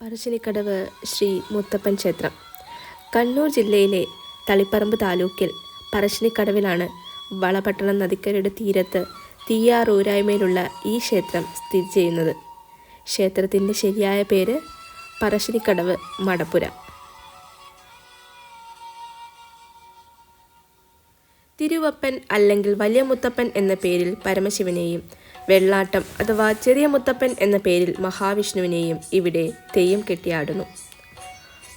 പറശ്ശിനിക്കടവ് ശ്രീ മുത്തപ്പൻ ക്ഷേത്രം. കണ്ണൂർ ജില്ലയിലെ തളിപ്പറമ്പ് താലൂക്കിൽ പറശ്ശിനിക്കടവിലാണ് വളപട്ടണം നദിക്കരയുടെ തീരത്ത് തീയാറൂരായ്മയിലുള്ള ഈ ക്ഷേത്രം സ്ഥിതി ചെയ്യുന്നത്. ക്ഷേത്രത്തിന്റെ ശരിയായ പേര് പറശ്ശിനിക്കടവ് മടപ്പുര. തിരുവപ്പൻ അല്ലെങ്കിൽ വലിയ മുത്തപ്പൻ എന്ന പേരിൽ പരമശിവനെയും വെള്ളാട്ടം അഥവാ ചെറിയ മുത്തപ്പൻ എന്ന പേരിൽ മഹാവിഷ്ണുവിനെയും ഇവിടെ തെയ്യം കെട്ടിയാടുന്നു.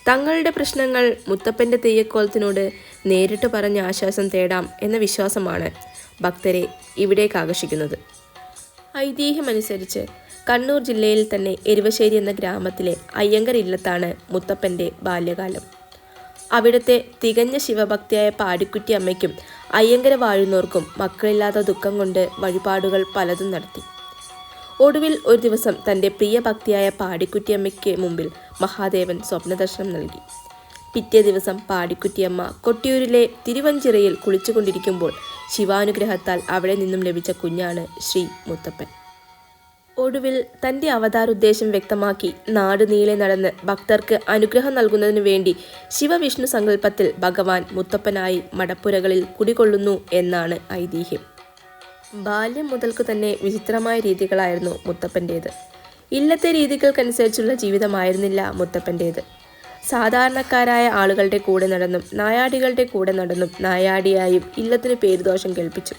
തങ്ങളുടെ പ്രശ്നങ്ങൾ മുത്തപ്പന്റെ തെയ്യക്കോലത്തിനോട് നേരിട്ട് പറഞ്ഞ് ആശ്വാസം തേടാം എന്ന വിശ്വാസമാണ് ഭക്തരെ ഇവിടേക്ക് ആകർഷിക്കുന്നത്. ഐതിഹ്യമനുസരിച്ച് കണ്ണൂർ ജില്ലയിൽ തന്നെ എരുവശ്ശേരി എന്ന ഗ്രാമത്തിലെ അയ്യങ്കർ ഇല്ലത്താണ് മുത്തപ്പന്റെ ബാല്യകാലം. അവിടുത്തെ തികഞ്ഞ ശിവഭക്തിയായ പാടിക്കുറ്റി അമ്മയ്ക്കും അയ്യങ്കര വാഴുന്നവർക്കും മക്കളില്ലാത്ത ദുഃഖം കൊണ്ട് വഴിപാടുകൾ പലതും നടത്തി. ഒടുവിൽ ഒരു ദിവസം തന്റെ പ്രിയ ഭക്തിയായ പാടിക്കുറ്റിയമ്മയ്ക്ക് മുമ്പിൽ മഹാദേവൻ സ്വപ്നദർശനം നൽകി. പിറ്റേ ദിവസം പാടിക്കുറ്റിയമ്മ കൊട്ടിയൂരിലെ തിരുവഞ്ചിറയിൽ കുളിച്ചുകൊണ്ടിരിക്കുമ്പോൾ ശിവാനുഗ്രഹത്താൽ അവിടെ നിന്നും ലഭിച്ച കുഞ്ഞാണ് ശ്രീ മുത്തപ്പൻ. ഒടുവിൽ തന്റെ അവതാരോദ്ദേശം വ്യക്തമാക്കി. നാട് നീളെ നടന്ന് ഭക്തർക്ക് അനുഗ്രഹം നൽകുന്നതിനു വേണ്ടി ശിവവിഷ്ണു സങ്കല്പത്തിൽ ഭഗവാൻ മുത്തപ്പനായി മടപ്പുരകളിൽ കുടികൊള്ളുന്നു എന്നാണ് ഐതിഹ്യം. ബാല്യം മുതൽക്കു തന്നെ വിചിത്രമായ രീതികളായിരുന്നു മുത്തപ്പന്റേത് ഇല്ലത്തെ രീതികൾക്കനുസരിച്ചുള്ള ജീവിതമായിരുന്നില്ല മുത്തപ്പന്റേത് സാധാരണക്കാരായ ആളുകളുടെ കൂടെ നടന്നും നായാടികളുടെ കൂടെ നടന്നും നായാടിയായും ഇല്ലത്തിന് പേരുദോഷം കേൾപ്പിച്ചു.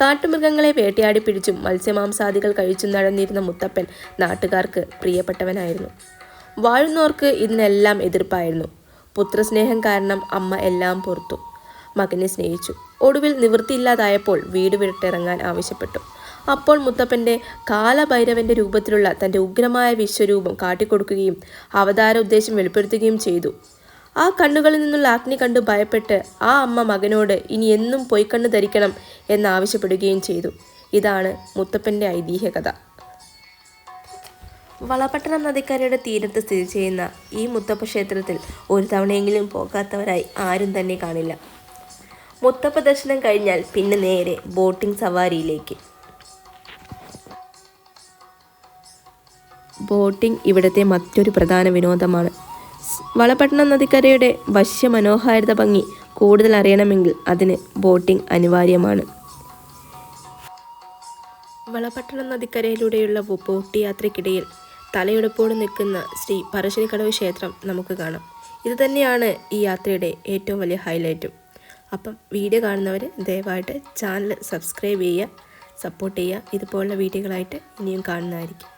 കാട്ടുമൃഗങ്ങളെ വേട്ടയാടി പിടിച്ചും മത്സ്യമാംസാദികൾ കഴിച്ചും നടന്നിരുന്ന മുത്തപ്പൻ നാട്ടുകാർക്ക് പ്രിയപ്പെട്ടവനായിരുന്നു. വാഴുന്നവർക്ക് ഇതിനെല്ലാം എതിർപ്പായിരുന്നു. പുത്രസ്നേഹം കാരണം അമ്മ എല്ലാം പൊറത്തു. മകനെ സ്നേഹിച്ചു. ഒടുവിൽ നിവൃത്തിയില്ലാതായപ്പോൾ വീട് വിട്ടിറങ്ങാൻ ആവശ്യപ്പെട്ടു. അപ്പോൾ മുത്തപ്പന്റെ കാലഭൈരവന്റെ രൂപത്തിലുള്ള തന്റെ ഉഗ്രമായ വിശ്വരൂപം കാട്ടിക്കൊടുക്കുകയും അവതാര ഉദ്ദേശം വെളിപ്പെടുത്തുകയും ചെയ്തു. ആ കണ്ണുകളിൽ നിന്നുള്ള അഗ്നി കണ്ടു ഭയപ്പെട്ട് ആ അമ്മ മകനോട് ഇനി എന്നും പൊയ്ക്കണ്ണ് ധരിക്കണം എന്നാവശ്യപ്പെടുകയും ചെയ്തു. ഇതാണ് മുത്തപ്പന്റെ ഐതിഹ്യകഥ. വളപട്ടണം നദിക്കരയുടെ തീരത്ത് സ്ഥിതി ചെയ്യുന്ന ഈ മുത്തപ്പ ക്ഷേത്രത്തിൽ ഒരു തവണയെങ്കിലും പോകാത്തവരായി ആരും തന്നെ കാണില്ല. മുത്തപ്പ ദർശനം കഴിഞ്ഞാൽ പിന്നെ നേരെ ബോട്ടിംഗ് സവാരിയിലേക്ക്. ബോട്ടിംഗ് ഇവിടുത്തെ മറ്റൊരു പ്രധാന വിനോദമാണ്. വളപട്ടണം നദിക്കരയുടെ ഭക്ഷ്യ മനോഹാരിത ഭംഗി കൂടുതൽ അറിയണമെങ്കിൽ അതിന് ബോട്ടിംഗ് അനിവാര്യമാണ്. വളപട്ടണം നദിക്കരയിലൂടെയുള്ള ബോട്ട് യാത്രയ്ക്കിടയിൽ തലയെടുപ്പോട് നിൽക്കുന്ന ശ്രീ പറശ്ശിനിക്കടവ് ക്ഷേത്രം നമുക്ക് കാണാം. ഇത് തന്നെയാണ് ഈ യാത്രയുടെ ഏറ്റവും വലിയ ഹൈലൈറ്റും. അപ്പം വീഡിയോ കാണുന്നവർ ദയവായിട്ട് ചാനൽ സബ്സ്ക്രൈബ് ചെയ്യുക സപ്പോർട്ട് ചെയ്യുക. ഇതുപോലുള്ള വീഡിയോകളായിട്ട് ഇനിയും കാണുന്നതായിരിക്കും.